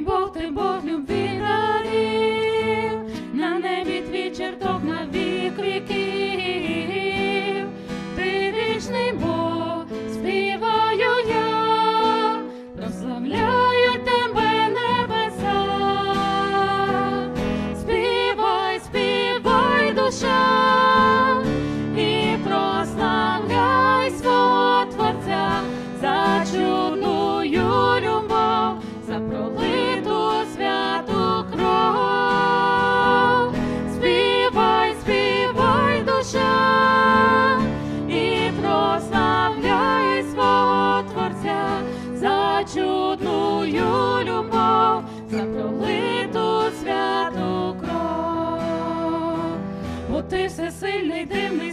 Бог, ти Бог любві дарів, на небі твій чертог на вік віків. Ти вічний Бог, співаю я, прославляю тебе небеса. Співай, співай, душа, і прославляй свого Творця за чудную любов, за за чудную любов, за пролиту святу кров. Бо ти всесильний, дивний